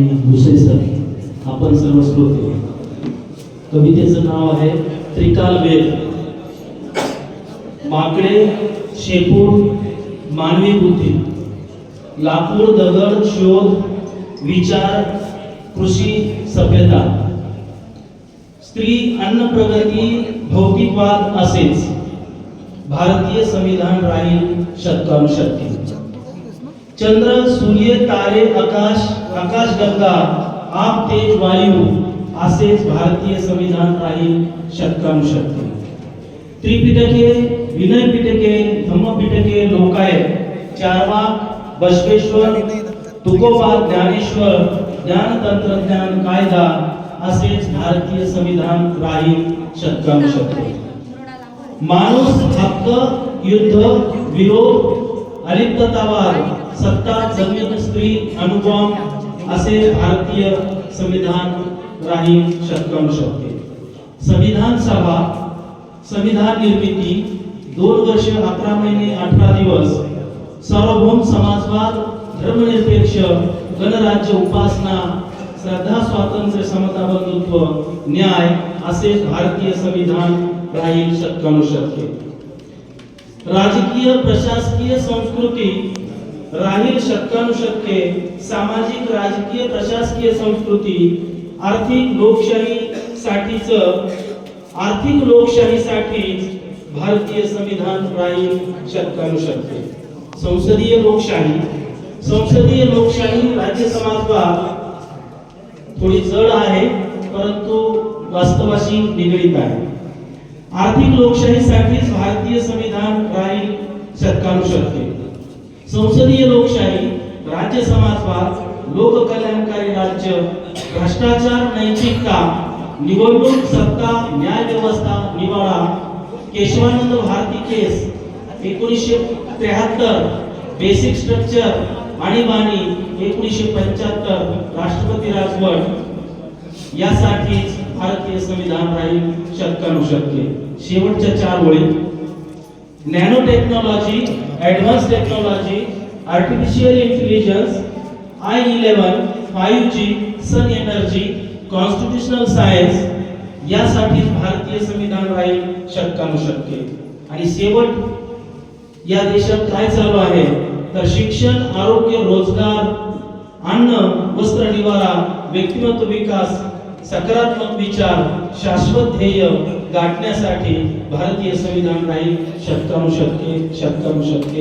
Bhuse sir. आपण सर्व श्रोते. कवितेचं नाव आहे त्रिकाल वेद माकडे शेपूट मानवी बुद्धी. लाकूड दगड शोध विचार कृषी सभ्यता. स्त्री अन्न प्रगती भौतिकवाद असेच. भारतीय संविधान राहील शतकानुशतके. चंद्र सूर्य तारे आकाश आकाश गंगा आप तेज वायू असेच भारतीय संविधान राहील शतकानुशतके त्रिपिटके विनय पिटके धम्मपिटके लोकाय चारवाक बसवेश्वर तुकोबा ज्ञानेश्वर ज्ञान तंत्रज्ञान कायदा असेच भारतीय संविधान राहील शतकानुशतके माणूस हक्क युद्ध विरोध अलिप्ततावाद सत्ता जमीन स्त्री अनुपम असे भारतीय संविधान राहील शकते संविधान सभा संविधान निर्मिती दोन वर्ष अकरा महिने अठरा दिवस सार्वभौम समाजवाद धर्मनिरपेक्ष गणराज्य उपासना श्रद्धा स्वातंत्र्य समता बंधुत्व न्याय असे भारतीय संविधान राहील शतकानुशतके राजकीय प्रशासकीय संस्कृती राहील शतकानुशतके. सामाजिक राजकीय प्रशासकीय संस्कृती आर्थिक लोकशाही साठीच आर्थिक लोकशाहीसाठी भारतीय संविधान राहील शतकानुशतके. संसदीय लोकशाही संसदीय लोकशाही राज्य समाजवाद थोडी जड आहे परंतु वास्तवाशी निगडीत आहे. आर्थिक लोकशाहीसाठीच भारतीय संविधान राहील शतकानुशतके संसदीय लोकशाही राज्य समाजवाद लोककल्याणकारी राज्य भ्रष्टाचार नैतिकता निवडणूक सत्ता न्याय व्यवस्था निवाडा केशवानंद भारती केस एकोणीसशे त्र्याहत्तर बेसिक स्ट्रक्चर आणीबाणी एकोणीसशे पंच्याहत्तर राष्ट्रपती राजवट यासाठीच भारतीय संविधान राहील शतकानुशतके शेवटच्या चार ओळी. Nano technology advance technology artificial intelligence I eleven five G sun energy constitutional science यासाठी भारतीय संविधान राहील शतकानुशतके आणि शेवट या देशात काय चालू आहे? तर शिक्षण आरोग्य रोजगार अन्न वस्त्र निवारा व्यक्तिमत्व विकास सकारात्मक विचार शाश्वत ध्येय गाठण्यासाठी भारतीय संविधान नाही शतकानुशतके शतकानुशतके.